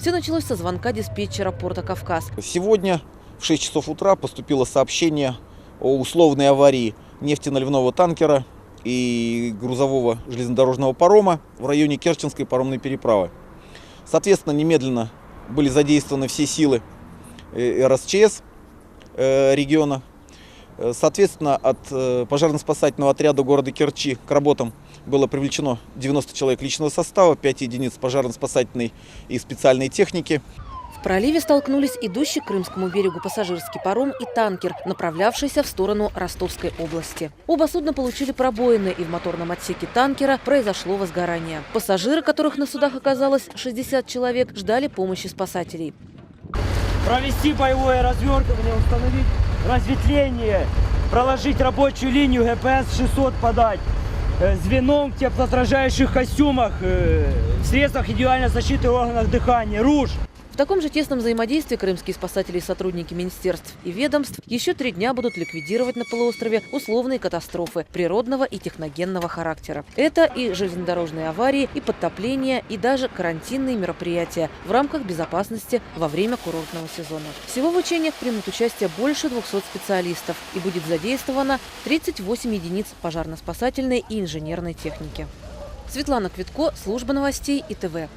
Все началось со звонка диспетчера порта «Кавказ». Сегодня в 6 часов утра поступило сообщение о условной аварии нефтеналивного танкера и грузового железнодорожного парома в районе Керченской паромной переправы. Соответственно, немедленно были задействованы все силы э, РСЧС э, региона. Э, Соответственно, от пожарно-спасательного отряда города Керчи к работам было привлечено 90 человек личного состава, 5 единиц пожарно-спасательной и специальной техники. В проливе столкнулись идущий к Крымскому берегу пассажирский паром и танкер, направлявшийся в сторону Ростовской области. Оба судна получили пробоины, и в моторном отсеке танкера произошло возгорание. Пассажиры, которых на судах оказалось 60 человек, ждали помощи спасателей. провести боевое развертывание, установить разветвление, проложить рабочую линию ГПС 600 подать, звеном в теплоотражающих костюмах, э, в средствах индивидуальной защиты органах дыхания, руж. Таком же тесном взаимодействии крымские спасатели и сотрудники министерств и ведомств еще три дня будут ликвидировать на полуострове условные катастрофы природного и техногенного характера. Это и железнодорожные аварии, и подтопления, и даже карантинные мероприятия в рамках безопасности во время курортного сезона. Всего в учениях примут участие больше 200 специалистов и будет задействовано 38 единиц пожарно-спасательной и инженерной техники. Светлана Квитко, служба новостей ИТВ.